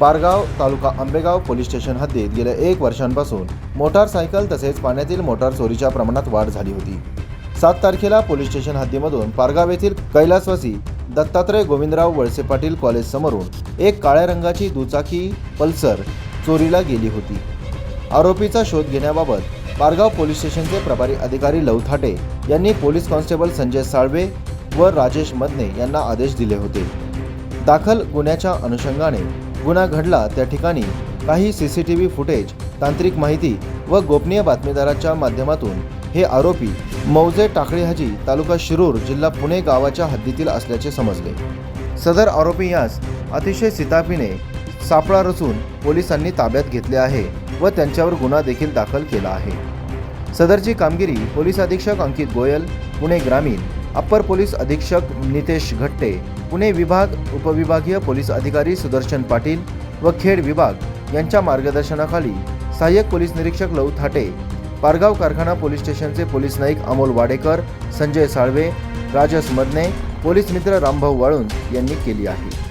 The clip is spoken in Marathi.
पारगाव तालुका आंबेगाव पोलीस स्टेशन हद्दीत गेल्या एक वर्षांपासून मोटारसायकल तसेच पाण्यातील मोटार चोरीच्या प्रमाणात वाढ झाली होती. सात तारखेला पोलीस स्टेशन हद्दीमधून पारगाव येथील कैलासवासी दत्तात्रय गोविंदराव वळसे पाटील कॉलेज समोरून एक काळ्या रंगाची दुचाकी पल्सर चोरीला गेली होती. आरोपीचा शोध घेण्याबाबत पारगाव पोलीस स्टेशनचे प्रभारी अधिकारी लवथाटे यांनी पोलीस कॉन्स्टेबल संजय साळवे व राजेश मदने यांना आदेश दिले होते. दाखल गुन्ह्याच्या अनुषंगाने गुन्हा घडला त्या ठिकाणी काही C C T V footage तांत्रिक माहिती व गोपनीय बातमीदाराच्या माध्यमातून हे आरोपी मौजे टाकळीहाजी तालुका शिरूर जिल्हा पुणे गावाच्या हद्दीतील असल्याचे समजले. सदर आरोपी यास अतिशय सिताफीने सापळा रचून पोलिसांनी ताब्यात घेतले आहे व त्यांच्यावर गुन्हा देखील दाखल केला आहे. सदरची कामगिरी पोलीस अधीक्षक अंकित गोयल पुणे ग्रामीण अप्पर पोलीस अधीक्षक नितेश घट्टे पुणे विभाग उपविभागीय पोलीस अधिकारी सुदर्शन पाटील व खेड विभाग यांच्या मार्गदर्शनाखाली सहाय्यक पोलीस निरीक्षक लव थाटे पारगाव कारखाना पोलीस स्टेशनचे पोलीस नाईक अमोल वाडेकर संजय साळवे राजस मदने पोलीस मित्र रामभाऊ वाळुंज यांनी केली आहे.